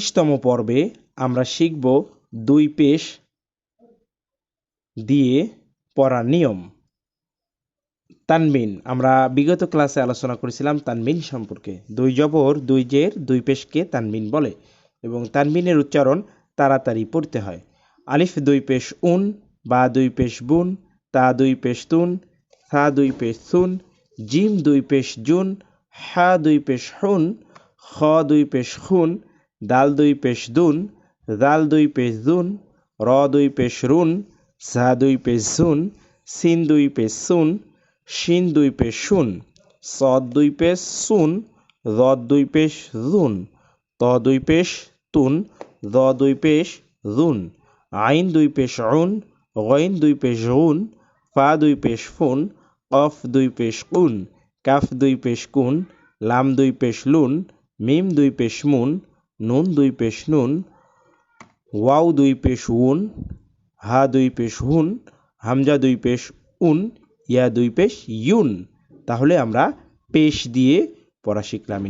বিশতম পর্বে আমরা শিখব দুই পেশ দিয়ে পড়ার নিয়ম। তানবিন, আমরা বিগত ক্লাসে আলোচনা করেছিলাম তানবিন সম্পর্কে। দুই জবর, দুই জের, দুই পেশকে তানবিন বলে এবং তানবিনের উচ্চারণ তাড়াতাড়ি পড়তে হয়। আলিফ, দুই পেশ উন, বা দুই পেশ বুন, তা দুই পেশ তুন সা দুই পেশ সুন, জিম দুই পেশ জুন, হা দুই পেশ হুন, খ দুই পেশ খুন দাল দুই পেশ দুন দাল দুই পেশ দুন র দুই পেশ রুন সা দুই পেশ জুন সিন দুই পেশ সুন শিন দুই পেশ শুন সদ দুই পেশ সুন রদ দুই পেশ জুন ত দুই পেশ তুন দ দুই পেশ জুন আইন দুই পেশ উন গইন দুই পেশ উন ফা দুই পেশ ফুন কফ দুই পেশ কুন কাফ দুই পেশ কুন লাম দুই পেশ লুন মিম দুই পেশ মুন নুন দুই পেশ নুন, ওয়াও দুই পেশ উন, হা দুই পেশ হুন, হামজা দুই পেশ উন, ইয়া দুই পেশ ইউন। তাহলে আমরা পেশ দিয়ে পড়া শিখলাম।